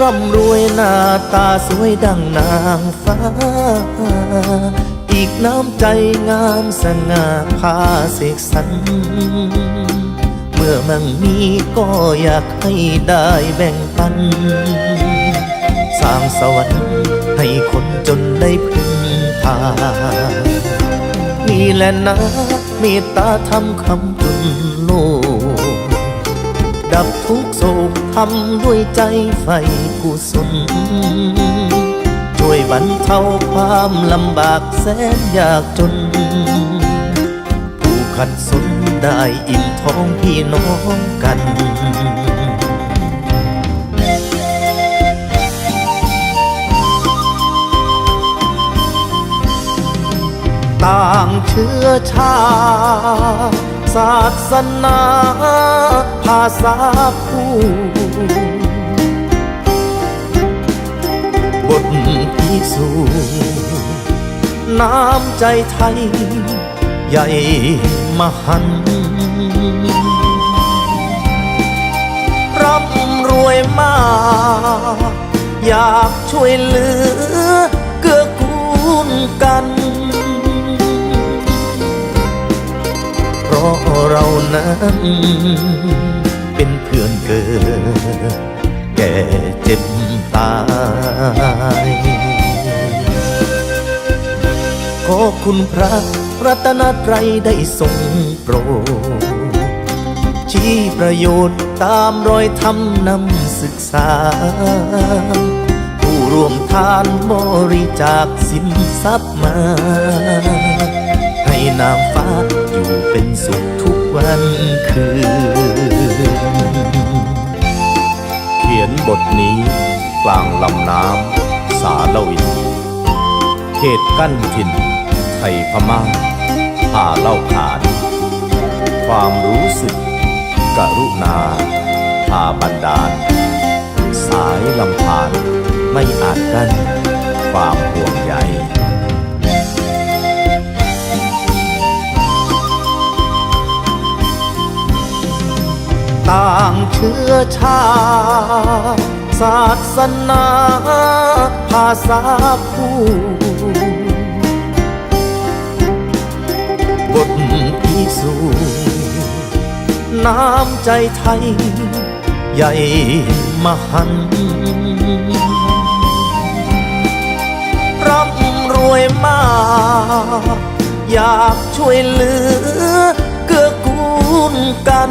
ร่ำรวยหน้าตาสวยดังนางฟ้า อีกน้ำใจงามสง่าพาเสกสรรเมื่อมั่งมีก็อยากให้ได้แบ่งปัน สร้างสวรรค์ให้คนจนได้พึ่งพานี่แหละนะเมตตาทำคำจุน ดับทุกโศกทำด้วยใจไฟกุศล ช่วยบรรเทาความลำบากแสนยากจน ผู้ขัดสนได้อิ่มท้องพี่น้องกันต่างเชื้อชาติศาสนา ภาษาพูบทพิสูน้ำใจไทย ใหญ่มหันร่ำรวยมาก อยากช่วยเหลือ เกื้อกูลกัน เพราะเรานั้น แก่เจ็บตายขอคุณพระรัตนตรัยได้ทรงโปรดชี้ประโยชน์ตามรอยธรรมนำศึกษา ผู้ร่วมทานบริจาคสินทรัพย์มา ให้นางฟ้าอยู่เป็นสุขทุกวันคืน เขียนบทนี้ กลางลำน้ำสาลวิน เขตกั้นถิ่น ไทยพม่าผ่าเล่าขาน ความรู้สึก กรุณาพาบันดาล สายลำพานไม่อาจกั้น ความห่วงใย ชื้อชาติศาสนาภาษาพูดบทพิสูน้ำใจไทย ใหญ่มหันร่ำรวยมาก อยากช่วยเหลือเกื้อกูลกัน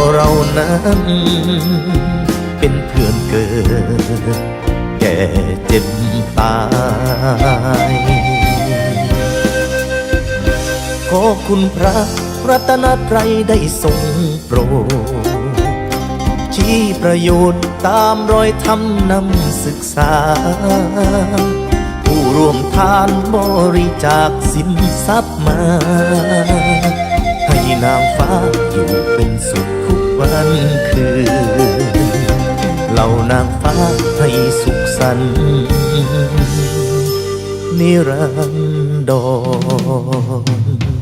เราะเรานั้นเป็นเพื่อนเกิด แก่เจ็บตายขอคุณพระรัตนตรัยได้ทรงโปรดชี้ประโยชน์ตามรอยธรรมนำศึกษา ผู้ร่วมทานบริจาคสินทรัพย์มา ให้นางฟ้าอยู่เป็น เหล่านางฟ้าให้สุขสันต์นิรันดร